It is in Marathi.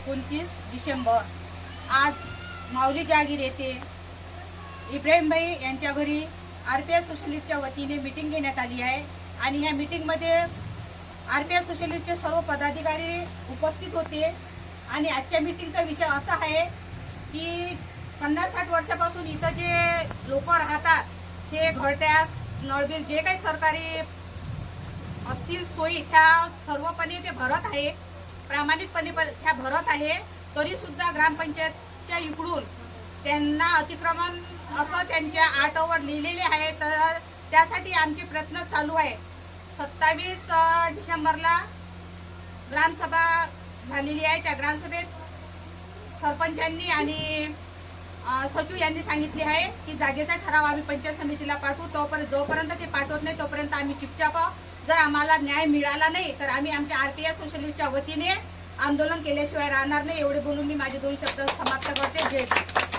एकोणतीस डिसेंबर. आज माऊली जहागीर येथे इब्राहिमभाई यांच्या घरी आर पी एस सोशलिस्टच्या वतीने मिटिंग घेण्यात आली आहे. आणि ह्या मिटिंगमध्ये आर पी एस सोशलिस्टचे सर्व पदाधिकारी उपस्थित होते. आणि आजच्या मिटिंगचा विषय असा आहे की पन्नास साठ वर्षापासून इथं जे लोक राहतात ते घरट्या नळबिल जे काही सरकारी असतील सोयी त्या सर्वपणे ते भरत आहे. प्रामाणिकपणे प- त्या भरत आहे. तरी सुद्धा ग्रामपंचायतच्या इकडून त्यांना अतिक्रमण असं त्यांच्या आटवर लिहिलेले आहे. तर त्यासाठी आमचे प्रयत्न चालू आहे. सत्तावीस डिसेंबरला ग्रामसभा झालेली आहे. त्या ग्रामसभेत सरपंचांनी आणि सचिव यांनी सांगितले आहे की जागेचा ठराव आम्ही पंचायत समितीला पाठवू. तोपर्यंत जोपर्यंत ते पाठवत नाही तोपर्यंत आम्ही चुपचाप जर आम्हाला न्याय मिळाला नाही तर आम्ही आमच्या आरपीएस सोशलिस्टच्या वतीने आंदोलन केल्याशिवाय राहणार नाही एवढे बोलून मी माझे दोन शब्द समाप्त करते. जय